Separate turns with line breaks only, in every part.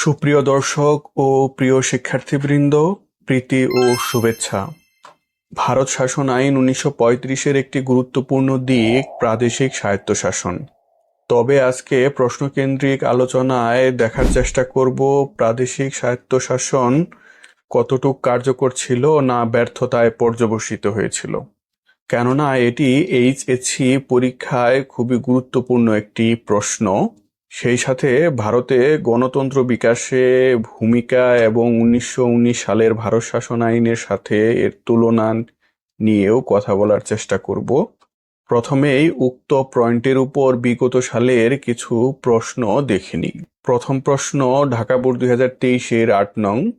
সুপ্রিয় দর্শক ও প্রিয় শিক্ষার্থীবৃন্দ, প্রীতি ও শুভেচ্ছা। ভারত শাসন আইন উনিশশো পঁয়ত্রিশের একটি গুরুত্বপূর্ণ দিক, প্রাদেশিক স্বায়ত্তশাসন। তবে আজকে প্রশ্নকেন্দ্রিক আলোচনায় দেখার চেষ্টা করব, প্রাদেশিক স্বায়ত্তশাসন কতটুক কার্যকর ছিল না ব্যর্থতায় পর্যবসিত হয়েছিল। কেননা এটি এইচএসসি পরীক্ষায় খুবই গুরুত্বপূর্ণ একটি প্রশ্ন। সেই সাথে ভারতে গণতন্ত্র বিকাশে ভূমিকা এবং উনিশশো উনিশ সালের ভারত শাসন আইনের সাথে এর তুলনা নিয়েও কথা বলার চেষ্টা করব। প্রথমেই উক্ত পয়েন্টের উপর বিগত সালের কিছু প্রশ্ন দেখে নিই। প্রথম প্রশ্ন, ঢাকা বোর্ড দুই হাজার তেইশের আট নং।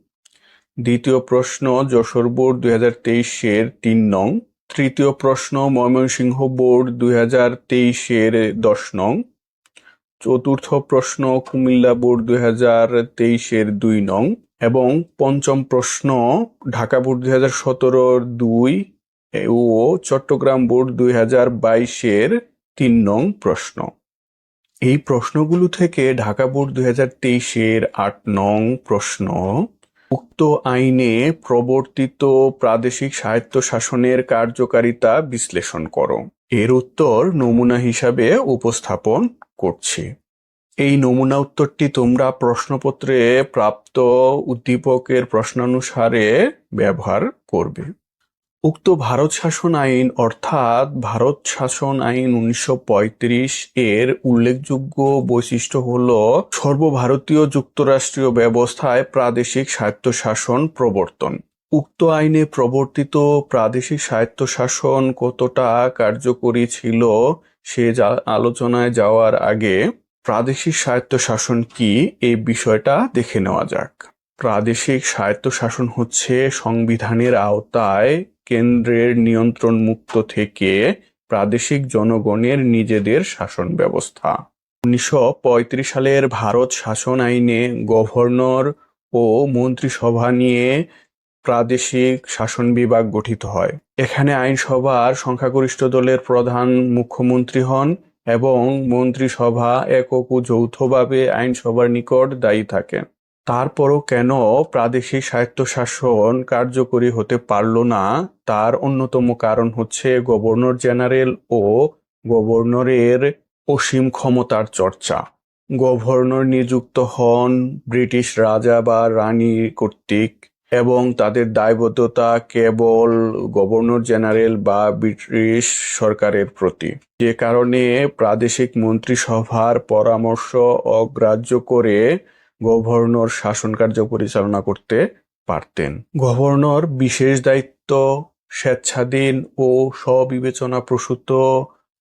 দ্বিতীয় প্রশ্ন, যশোর বোর্ড দুই হাজার তেইশের তিন নং। তৃতীয় প্রশ্ন, ময়মনসিংহ বোর্ড দুই হাজার তেইশের দশ নং। চতুর্থ প্রশ্ন, কুমিল্লা বোর্ড দুই হাজার তেইশের দুই নং এবং পঞ্চম প্রশ্ন, ঢাকা বোর্ড দুই হাজার সতেরোর দুই ও চট্টগ্রাম বোর্ড দুই হাজার বাইশের তিন নং প্রশ্ন। এই প্রশ্নগুলো থেকে ঢাকা বোর্ড দুই হাজার তেইশের আট নং প্রশ্ন, উক্ত আইনে প্রবর্তিত প্রাদেশিক স্বায়ত্তশাসনের কার্যকারিতা বিশ্লেষণ করো। এর উত্তর নমুনা হিসাবে উপস্থাপন করছি। এই নমুনা উত্তরটি তোমরা প্রশ্নপত্রে প্রাপ্ত উদ্দীপকের প্রশ্নানুসারে ব্যবহার করবে। উক্ত ভারত শাসন আইন অর্থাৎ ভারত শাসন আইন উনিশশো এর উল্লেখযোগ্য বৈশিষ্ট্য হল সর্বভারতীয় যুক্তরাষ্ট্রীয় ব্যবস্থায় প্রাদেশিক স্বায়ত্তশাসন প্রবর্তন। উক্ত আইনে প্রবর্তিত প্রাদেশিক স্বায়ত্তশাসন কতটা কার্যকরী ছিল সে আলোচনায় যাওয়ার আগে প্রাদেশিক স্বায়ত্তশাসন কি এই বিষয়টা দেখে নেওয়া যাক। প্রাদেশিক স্বায়ত্তশাসন হচ্ছে সংবিধানের আওতায় কেন্দ্রের নিয়ন্ত্রণ মুক্ত থেকে প্রাদেশিক জনগণের নিজেদের শাসন ব্যবস্থা। উনিশশো পঁয়ত্রিশ সালের ভারত শাসন আইনে গভর্নর ও মন্ত্রিসভা নিয়ে প্রাদেশিক শাসন বিভাগ গঠিত হয়। এখানে আইনসভার সংখ্যাগরিষ্ঠ দলের প্রধান মুখ্যমন্ত্রী হন এবং মন্ত্রিসভা একক ও যৌথভাবে আইনসভার নিকট দায়ী থাকেন। তারপরও কেন প্রাদেশিক স্বায়ত্তশাসন কার্যকরী হতে পারল না, তার অন্যতম কারণ হচ্ছে গভর্নর জেনারেল ও গভর্নরের অসীম ক্ষমতার চর্চা। গভর্নর নিযুক্ত হন ব্রিটিশ রাজা বা রানী কর্তৃক। এবং তাদের দায়বদ্ধতা কেবল গভর্নর জেনারেল বা ব্রিটিশ সরকারের প্রতি। যে কারণে প্রাদেশিক মন্ত্রিসভার পরামর্শ অগ্রাহ্য করে গভর্নর শাসন কার্য পরিচালনা করতে পারতেন। গভর্নর বিশেষ দায়িত্ব, স্বেচ্ছাধীন ও স্ববিবেচনা প্রসূত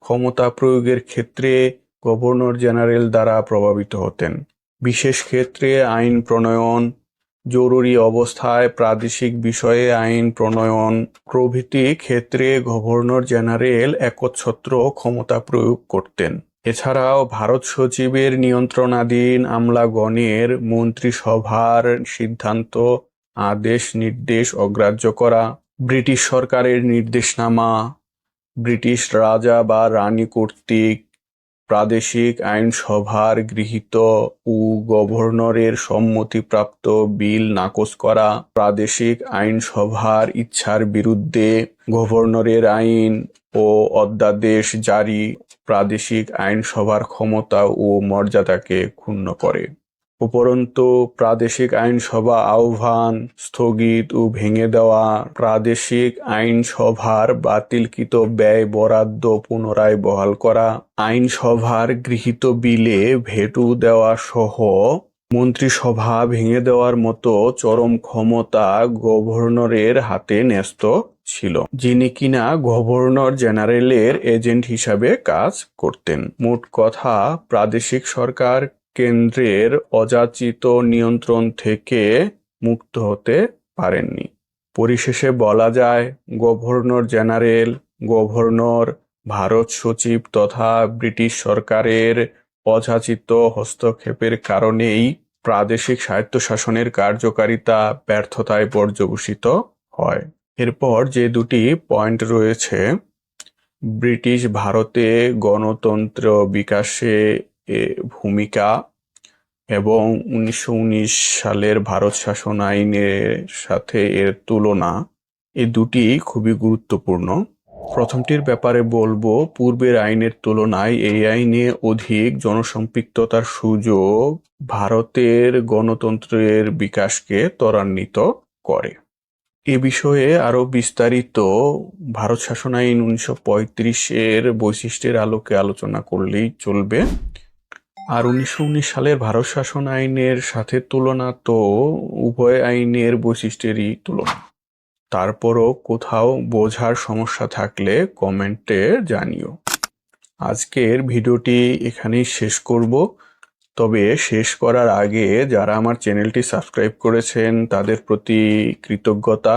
ক্ষমতা প্রয়োগের ক্ষেত্রে গভর্নর জেনারেল দ্বারা প্রভাবিত হতেন। বিশেষ ক্ষেত্রে আইন প্রণয়ন জরুরি অবস্থায় প্রাদেশিক বিষয়ে আইন প্রণয়ন প্রভৃতি ক্ষেত্রে গভর্নর জেনারেল একচ্ছত্র ক্ষমতা প্রয়োগ করতেন। এছাড়াও ভারত সচিবের নিয়ন্ত্রণাধীন আমলাগণের মন্ত্রিসভার সিদ্ধান্ত, আদেশ, নির্দেশ অগ্রাহ্য করা, ব্রিটিশ সরকারের নির্দেশনামা, ব্রিটিশ রাজা বা রানী কর্তৃক প্রাদেশিক আইনসভার গৃহীত ও গভর্নরের সম্মতিপ্রাপ্ত বিল নাকচ করা প্রাদেশিক আইনসভার ইচ্ছার বিরুদ্ধে গভর্নরের আইন ও অধ্যাদেশ জারি প্রাদেশিক আইনসভার ক্ষমতা ও মর্যাদাকে ক্ষুণ্ণ করে। উপরন্তু প্রাদেশিক আইনসভা আহ্বান স্থগিত ও ভেঙে দেওয়া প্রাদেশিক আইনসভার বাতিলকৃত ব্যয় বরাদ্দ পুনরায় বহাল করা, আইনসভার গৃহীত বিলে ভেটু দেওয়া সহ মন্ত্রিসভা ভেঙে দেওয়ার মতো চরম ক্ষমতা গভর্নরের হাতে ন্যস্ত ছিল, যিনি কিনা গভর্নর জেনারেলের এজেন্ট হিসাবে কাজ করতেন। মোট কথা, প্রাদেশিক সরকার কেন্দ্রের অযাচিত নিয়ন্ত্রণ থেকে মুক্ত হতে পারেননি। পরিশেষে বলা যায়, গভর্নর জেনারেল, গভর্নর, ভারত সচিব তথা ব্রিটিশ সরকারের অযাচিত হস্তক্ষেপের কারণেই প্রাদেশিক স্বায়ত্তশাসনের কার্যকারিতা ব্যর্থতায় পর্যবসিত হয়। এরপর যে দুটি পয়েন্ট রয়েছে, ব্রিটিশ ভারতে গণতন্ত্র বিকাশে ভূমিকা এবং উনিশশো উনিশ সালের ভারত শাসন আইনের সাথে এর তুলনা এ দুটি খুবই গুরুত্বপূর্ণ। প্রথমটির ব্যাপারে বলব, পূর্বের আইনের তুলনায় এই আইনে অধিক জনসম্পৃক্ততার সুযোগ ভারতের গণতন্ত্রের বিকাশকে ত্বরান্বিত করে। এ বিষয়ে আরও বিস্তারিত ভারত শাসন আইন উনিশশো পঁয়ত্রিশের বৈশিষ্ট্যের আলোকে আলোচনা করলেই চলবে। আর উনিশশো উনিশ সালের ভারত শাসন আইনের সাথে তুলনা তো উভয় আইনের বৈশিষ্ট্যেরই তুলনা। তারপরও কোথাও বোঝার সমস্যা থাকলে কমেন্টে জানিও। আজকের ভিডিওটি এখানেই শেষ করব। তবে শেষ করার আগে যারা আমার চ্যানেলটি সাবস্ক্রাইব করেছেন, তাদের প্রতি কৃতজ্ঞতা।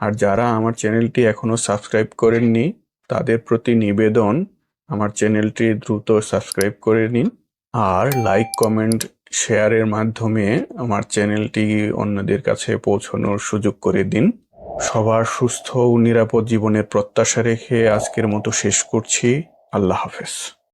আর যারা আমার চ্যানেলটি এখনও সাবস্ক্রাইব করেননি, তাদের প্রতি নিবেদন আমার চ্যানেলটি দ্রুত সাবস্ক্রাইব করে নিন। আর লাইক কমেন্ট শেয়ারের মাধ্যমে আমার চ্যানেলটি অন্যদের কাছে পৌঁছানোর সুযোগ করে দিন। সবার সুস্থ ও নিরাপদ জীবনের প্রত্যাশা রেখে আজকের মতো শেষ করছি। আল্লাহ হাফেজ।